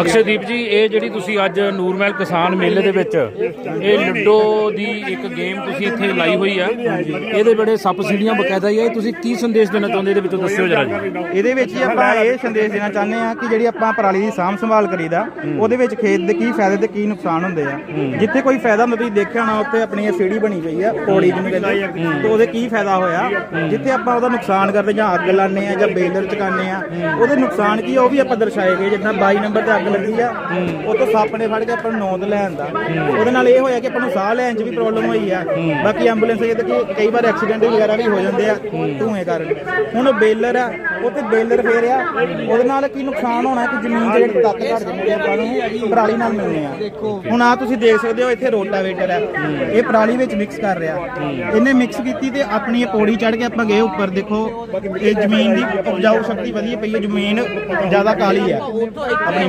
ਅਕਸ਼ਦੀਪ ਜੀ ਇਹ ਜਿਹੜੀ ਤੁਸੀਂ ਅੱਜ ਨੂਰਮਹਿਲ ਕਿਸਾਨ ਮੇਲੇ ਦੇ ਵਿੱਚ ਇਹ ਲੁੱਡੋ ਦੀ ਇੱਕ ਗੇਮ ਤੁਸੀਂ ਇੱਥੇ ਲਾਈ ਹੋਈ ਆ। ਇਹਦੇ ਬੜੇ ਸਬਸਿਡੀਆਂ ਬਕਾਇਦਾ ਹੀ ਆ। ਇਹ ਤੁਸੀਂ ਕੀ ਸੰਦੇਸ਼ ਦੇਣਾ ਚਾਹੁੰਦੇ? ਇਹਦੇ ਵਿੱਚੋਂ ਦੱਸਿਓ ਜਰਾ ਜੀ। ਇਹਦੇ ਵਿੱਚ ਹੀ ਆਪਾਂ ਇਹ ਸੰਦੇਸ਼ ਦੇਣਾ ਚਾਹੁੰਦੇ ਆ ਕਿ ਜਿਹੜੀ ਆਪਾਂ ਪਰਾਲੀ ਦੀ ਸਾਂਭ ਸੰਭਾਲ ਕਰੀਦਾ ਉਹਦੇ ਵਿੱਚ ਖੇਤ ਦੇ ਕੀ ਫਾਇਦੇ ਤੇ ਕੀ ਨੁਕਸਾਨ ਹੁੰਦੇ ਆ। ਜਿੱਥੇ ਕੋਈ ਫਾਇਦਾ ਹੁੰਦਾ ਤੁਸੀਂ ਦੇਖਿਆ ਹੋਣਾ ਉੱਥੇ ਆਪਣੀ ਇਹ ਸੀੜੀ ਬਣੀ ਪਈ ਆ ਪੌੜੀ ਜਿਹਨੂੰ ਕਹਿੰਦੇ ਤੇ ਉਹਦੇ ਕੀ ਫਾਇਦਾ ਹੋਇਆ? ਜਿੱਥੇ ਆਪਾਂ ਉਹਦਾ ਨੁਕਸਾਨ ਕਰਦੇ ਜਾਂ ਅੱਗ ਲਾਉਂਦੇ ਆ ਜਾਂ ਬੇਲਰ ਚਕਾਉਂਦੇ ਆ ਉਹਦੇ ਨੁਕਸਾਨ ਕੀ ਆ ਉਹ ਵੀ ਆਪਾਂ ਦਰਸਾਏ ਗਏ। ਜਿੱਦਾਂ 22 ਨੰਬਰ ਤੇ ਅੱਗ ਲੱਗੀ ਆ। ਉਹ ਤੋਂ ਸੱਪ ਨੇ ਫੜ ਕੇ ਆਪਾਂ ਨੂੰ ਨੌਂਦ ਲੈਣ ਦਾ ਉਹਦੇ ਨਾਲ ਇਹ ਹੋਇਆ ਕਿ ਆਪਾਂ ਨੂੰ ਸਾਹ ਲੈਣ 'ਚ ਵੀ ਪ੍ਰੋਬਲਮ ਹੋਈ ਆ। ਬਾਕੀ ਐਂਬੂਲੈਂਸ ਇਹ ਕਿ ਕਈ ਵਾਰ ਐਕਸੀਡੈਂਟ ਵਗੈਰਾ ਵੀ ਹੋ ਜਾਂਦੇ ਆ, ਧੂਏ ਕਾਰਨ। ਹੁਣ ਬੇਲਰ ਆ, ਉਹ ਤੇ ਬੇਲਰ ਫੇਰ ਉਹਦੇ ਨਾਲ ਕੀ ਨੁਕਸਾਨ ਹੋਣਾ ਕਿ ਜ਼ਮੀਨ ਦੇ ਜਿਹੜੇ ਤੱਤ ਘਟ ਜਾਣਗੇ ਆਪਾਂ ਨੂੰ ਪਰਾਲੀ ਨਾਲ ਮਿਲਣੇ ਆ। ਹੁਣ ਆ ਤੁਸੀਂ ਦੇਖ ਸਕਦੇ ਹੋ ਇੱਥੇ ਰੋਟਾਵੇਟਰ ਹੈ ਇਹ ਪਰਾਲੀ ਵਿੱਚ ਮਿਕਸ ਕਰ ਰਿਹਾ। ਇਹਨੇ ਮਿਕਸ ਕੀਤੀ ਤੇ ਆਪਣੀ ਇਹ ਪੌੜੀ ਚੜ ਕੇ ਆਪਾਂ ਗਏ ਉੱਪਰ। ਦੇਖੋ, ਇਹ ਜ਼ਮੀਨ ਦੀ ਉਪਜਾਊ ਸ਼ਕਤੀ ਵਧੀ ਪਈ ਹੈ ਜ਼ਮੀਨ ਜ਼ਿਆਦਾ ਕਾਲੀ ਹੈ ਆਪਣੀ